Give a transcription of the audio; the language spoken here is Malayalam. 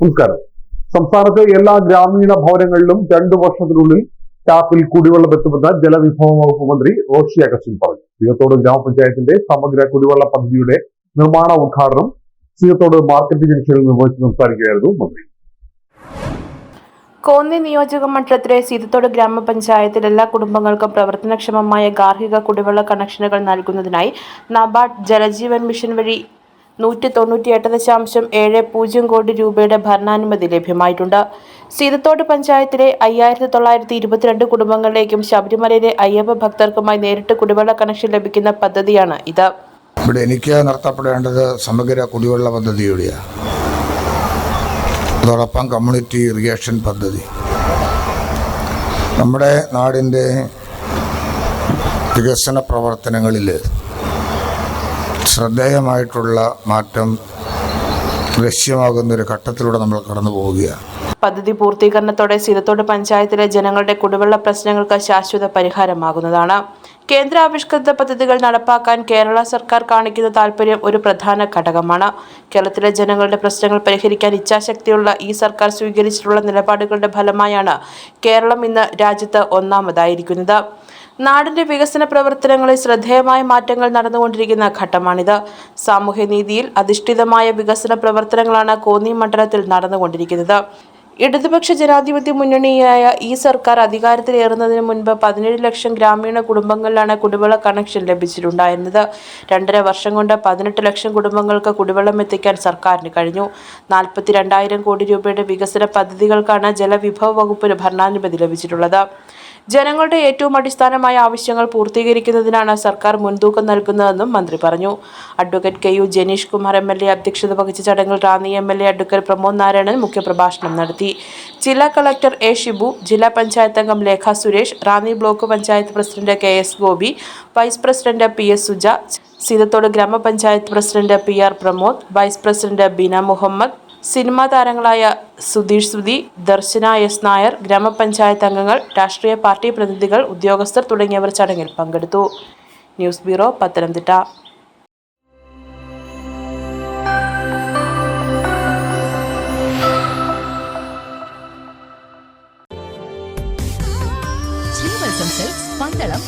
നമസ്കാരം സംസ്ഥാനത്തെ എല്ലാ ഗ്രാമീണ ഭവനങ്ങളിലും രണ്ടു വർഷത്തിനുള്ളിൽ ടാപ്പിൽ കുടിവെള്ളം എത്തുമെന്ന് ജലവിഭവ വകുപ്പ് മന്ത്രി റോഷി അഗസ്റ്റിൻ പറഞ്ഞു. സീതത്തോട് ഗ്രാമപഞ്ചായത്തിന്റെ സമഗ്ര കുടിവെള്ള പദ്ധതിയുടെ നിർമ്മാണ ഉദ്ഘാടനം സീതത്തോട് മാർക്കറ്റ് ജംഗ്ഷനിൽ നിർവഹിച്ച് സംസാരിക്കുകയായിരുന്നു മന്ത്രി. കോന്നി നിയോജക മണ്ഡലത്തിലെ സീതത്തോട് ഗ്രാമപഞ്ചായത്തിൽ എല്ലാ കുടുംബങ്ങൾക്കും പ്രവർത്തനക്ഷമമായ ഗാർഹിക കുടിവെള്ള കണക്ഷനുകൾ നൽകുന്നതിനായി നബാർഡ് ജലജീവൻ മിഷൻ വഴി നൂറ്റി തൊണ്ണൂറ്റിയെട്ട് ദശാംശം ഏഴ് പൂജ്യം കോടി രൂപയുടെ ഭരണാനുമതി ലഭ്യമായിട്ടുണ്ട്. സീതത്തോട് പഞ്ചായത്തിലെ അയ്യായിരത്തി തൊള്ളായിരത്തി ഇരുപത്തിരണ്ട് കുടുംബങ്ങളിലേക്കും ശബരിമലയിലെ അയ്യപ്പ ഭക്തർക്കുമായി നേരിട്ട് കുടിവെള്ള കണക്ഷൻ ലഭിക്കുന്ന പദ്ധതിയാണ് ഇത്. ഇവിടെ എനിക്ക് നടത്തപ്പെടേണ്ടത് സമഗ്ര കുടിവെള്ള പദ്ധതിയുടെയാണ് അതോടൊപ്പം കമ്മ്യൂണിറ്റി ഇറിഗേഷൻ പദ്ധതി. നമ്മുടെ നാടിന്റെ വികസന പ്രവർത്തനങ്ങളിൽ ശ്രദ്ധേയമായിട്ടുള്ള മാറ്റം ദൃശ്യമാകുന്ന ഒരു ഘട്ടത്തിലൂടെ നമ്മൾ കടന്നു പോവുകയാണ്. പദ്ധതി പൂർത്തീകരണത്തോടെ സീതത്തോട് പഞ്ചായത്തിലെ ജനങ്ങളുടെ കുടിവെള്ള പ്രശ്നങ്ങൾക്ക് ശാശ്വത പരിഹാരമാകുന്നതാണ്. കേന്ദ്ര ആവിഷ്കൃത പദ്ധതികൾ നടപ്പാക്കാൻ കേരള സർക്കാർ കാണിക്കുന്ന താൽപര്യം ഒരു പ്രധാന ഘടകമാണ്. കേരളത്തിലെ ജനങ്ങളുടെ പ്രശ്നങ്ങൾ പരിഹരിക്കാൻ ഇച്ഛാശക്തിയുള്ള ഈ സർക്കാർ സ്വീകരിച്ചിട്ടുള്ള നിലപാടുകളുടെ ഫലമായാണ് കേരളം ഇന്ന് രാജ്യത്ത് ഒന്നാമതായിരിക്കുന്നത്. നാടിന്റെ വികസന പ്രവർത്തനങ്ങളിൽ ശ്രദ്ധേയമായ മാറ്റങ്ങൾ നടന്നുകൊണ്ടിരിക്കുന്ന ഘട്ടമാണിത്. സാമൂഹ്യനീതിയിൽ അധിഷ്ഠിതമായ വികസന പ്രവർത്തനങ്ങളാണ് കോന്നി മണ്ഡലത്തിൽ നടന്നുകൊണ്ടിരിക്കുന്നത്. ഇടതുപക്ഷ ജനാധിപത്യ മുന്നണിയായ ഈ സർക്കാർ അധികാരത്തിലേറുന്നതിന് മുൻപ് പതിനേഴ് ലക്ഷം ഗ്രാമീണ കുടുംബങ്ങളിലാണ് കുടിവെള്ള കണക്ഷൻ ലഭിച്ചിട്ടുണ്ടായിരുന്നത്. രണ്ടര വർഷം കൊണ്ട് പതിനെട്ട് ലക്ഷം കുടുംബങ്ങൾക്ക് കുടിവെള്ളം എത്തിക്കാൻ സർക്കാരിന് കഴിഞ്ഞു. നാൽപ്പത്തി രണ്ടായിരം കോടി രൂപയുടെ വികസന പദ്ധതികൾക്കാണ് ജലവിഭവ വകുപ്പിന് ഭരണാനുമതി ലഭിച്ചിട്ടുള്ളത്. ജനങ്ങളുടെ ഏറ്റവും അടിസ്ഥാനമായ ആവശ്യങ്ങൾ പൂർത്തീകരിക്കുന്നതിനാണ് സർക്കാർ മുൻതൂക്കം നൽകുന്നതെന്നും മന്ത്രി പറഞ്ഞു. Advocate K U Janeesh Kumar M L A അധ്യക്ഷത വഹിച്ച ചടങ്ങിൽ Ranni M L A advocate Pramod Narayanan മുഖ്യപ്രഭാഷണം നടത്തി. ജില്ലാ കളക്ടർ എ ഷിബു ജില്ലാ പഞ്ചായത്ത് അംഗം Lekha Suresh Ranni block panchayat president K S Gopi vice president P S Suja Seethathodu ഗ്രാമപഞ്ചായത്ത് president P R Pramod vice president Bina Muhammad cinema താരങ്ങളായ സുധീഷ് സുധി ദർശന എസ് നായർ ഗ്രാമപഞ്ചായത്ത് അംഗങ്ങൾ രാഷ്ട്രീയ പാർട്ടി പ്രതിനിധികൾ ഉദ്യോഗസ്ഥർ തുടങ്ങിയവർ ചടങ്ങിൽ പങ്കെടുത്തു. News bureau Pathanamthitta. പന്തളം